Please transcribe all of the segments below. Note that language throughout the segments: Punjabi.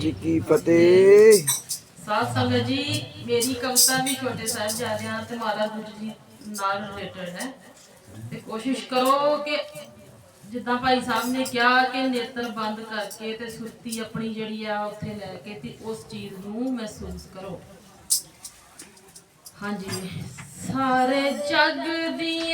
ਜੀ ਕੀ ਫਤਿਹ? ਸਾਧ ਸੰਗਤ ਜੀ ਮੇਰੀ ਕਵਿਤਾ ਵੀ ਛੋਟੇ ਸਾਹਿਬਜ਼ਾਦਿਆਂ ਤੇ ਮਹਾਰਾਜ ਗੁਰੂ ਜੀ ਨਾਲ ਰਿਲੇਟਡ ਹੈ। ਤੇ ਕੋਸ਼ਿਸ਼ ਕਰੋ ਕਿ ਜਿੱਦਾਂ ਭਾਈ ਸਾਹਿਬ ਨੇ ਕਿਹਾ ਕਿ ਨੇਤਰ ਬੰਦ ਕਰਕੇ ਤੇ ਸੁਰਤੀ ਆਪਣੀ ਜਿਹੜੀ ਆ ਉੱਥੇ ਲੈ ਕੇ ਤੇ ਉਸ ਚੀਜ਼ ਨੂੰ ਮਹਿਸੂਸ ਕਰੋ। ਹਾਂਜੀ। ਸਾਰੇ ਜਗ ਦੀਆਂ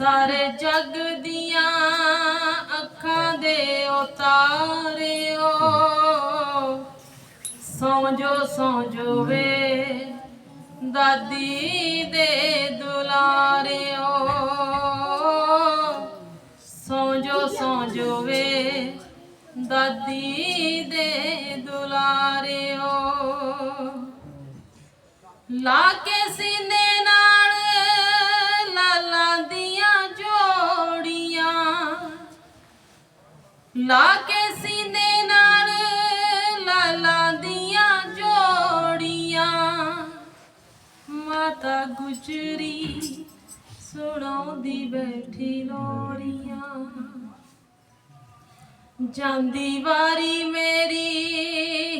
ਸਾਰੇ ਜਗ ਦੀਆਂ ਅੱਖਾਂ ਦੇ ਉਤਾਰਿਓ। ਸੌਂ ਜੋ ਸੌਂ ਜੋ ਵੇ ਦਾਦੀ ਦੇ ਦੁਲਾਰਿਓ। ਸੌਂ ਜੋ ਸੌਂ ਵੇ ਦਾਦੀ ਦੇ ਦੁਲਾਰਿਓ। ਲਾ ਕੇ ਸੀਨੇ ਲਾ ਕੇ ਸੀਨੇ ਨਾਲ ਲਾਲਾਂ ਦੀਆਂ ਜੋੜੀਆਂ। ਮਾਤਾ ਗੁਜਰੀ ਸੁਣਾਉਂਦੀ ਬੈਠੀ ਲੋਰੀਆਂ। ਜਾਂਦੀ ਵਾਰੀ ਮੇਰੀ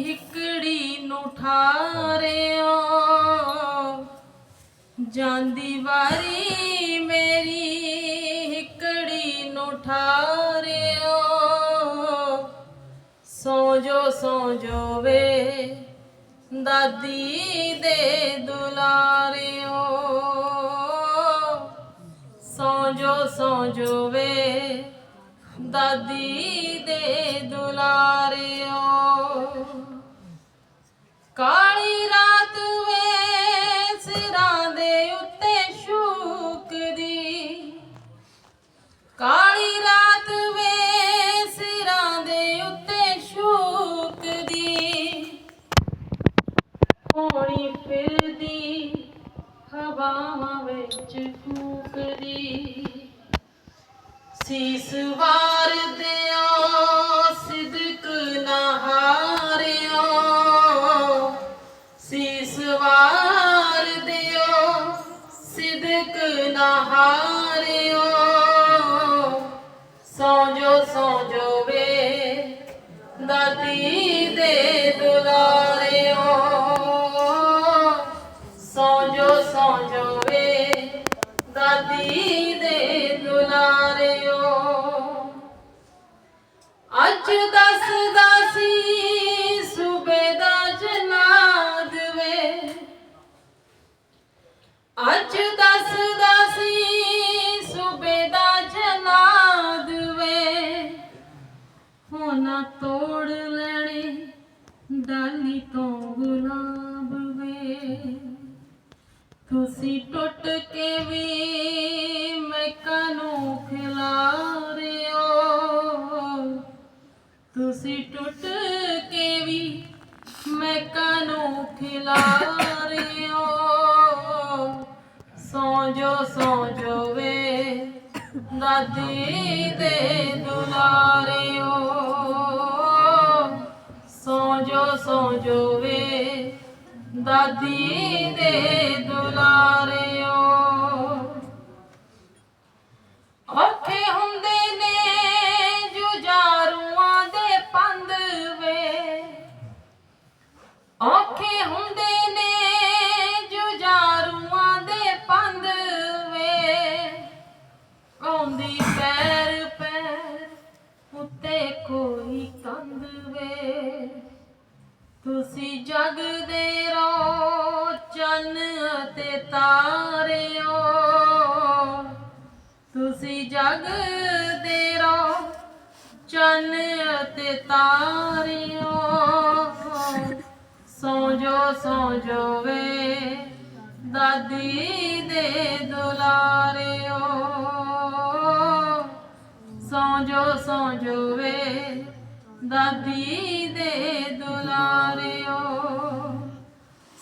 ਹਿਕੜੀ ਨੂੰ ਠਾਰਿਓ। ਜਾਂਦੀ ਵਾਰੀ ਮੇਰੀ ਹਿਕੜੀ ਨੂੰ ਠਾਰਿਓ। ਸੌ ਜੋ ਸੌ ਜੋ ਵੇ, ਦਾਦੀ ਦੇ ਦੁਲਾਰਿਓ। ਸੌ ਜੋ ਸੌ ਜੋ ਵੇ, ਦਾਦੀ ਦੇ ਦੁਲਾਰਿਓ। ਕਾਲੀ ਫਿਰਦੀ ਹਵਾਵਾਂ ਵਿੱਚ ਫੂਕਦੀ। ਸੀਸ ਵਾਰ ਦਿਓ ਸਿਦਕ ਨਹਾਰਿਓ ਹਾਰਿਓ। ਸੀਸ ਵਾਰ ਦਿਓ ਸਿਦਕ ਨਹਾਰਿਓ ਹਾਰਿਓ। ਸੌਂ ਜੋ ਸੌਂ ਜੋ ਵੇ ਦਾਦੀ ਦਾਦੀ ਦੇ ਦੁਲਾਰਿਓ ਅੱਜ ਦੱਸਦਾ ਸੀ ਸੂਬੇ ਦਾ ਜਨਾਦ ਵੇ। ਅੱਜ ਦੱਸਦਾ ਸੀ ਸੂਬੇ ਦਾ ਜਨਾਦ ਵੇ। ਹੋਣਾ ਤੋੜ ਲੈਣੇ ਡਾਲੀ ਤੋਂ ਗੁਲਾਬ ਵੇ। ਤੁਸੀਂ ਟੁੱਟ ਕੇ ਵੀ ਮੈਂ ਕਾਨੂੰ ਖਿਲਾਰਿਓ? ਤੁਸੀਂ ਟੁੱਟ ਕੇ ਵੀ ਮੈਂ ਕਾਨੂੰ ਖਿਲਾਰਿਓ? ਸੌਂ ਜੋ ਸੌਂ ਜੋ ਵੇ ਦਾਦੀ ਦੇ ਦੁਲਾਰਿਓ। ਸੌਂ ਜੋ ਸੌਂ ਜੋ ਵੇ ਦਾਦੀ ਦੇ ਦੁਲਾਰਿਓ। ਔਖੇ ਹੁੰਦੇ ਨੇ ਜੁਝਾਰੂਆਂ ਦੇ ਪੰਦ ਵੇ ਔਖੇ ਹੁੰਦੇ ਨੇ ਜੁਝਾਰੂਆਂ ਦੇ ਪੰਦ ਵੇ ਆਉਂਦੀ ਪੈਰ ਤੁਸੀਂ ਜਗਦੇ ਰਹੋ ਚੰਨ ਅਤੇ ਤਾਰਿਓ। ਤੁਸੀਂ ਜਗਦੇ ਰਹੋ ਚੰਨ ਤੇ ਤਾਰਿਓ। ਸੌਂ ਜੋ ਸੌਂ ਜੋ ਵੇ ਦਾਦੀ ਦੇ ਦੁਲਾਰਿਓ। ਸੌਂ ਜੋ ਸੌਂ ਜੋ ਵੇ ਦਾਦੀ ਦੇ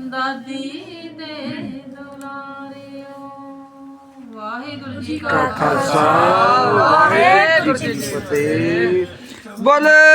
ਦਾਦੀ ਦੇ ਦੁਲਾਰਿਓ। ਵਾਹਿਗੁਰੂ ਜੀ ਕਾ ਖਾਲਸਾ। ਵਾਹਿਗੁਰੂ ਜੀ ਕੀ ਫਤਿਹ। ਬੋਲੇ।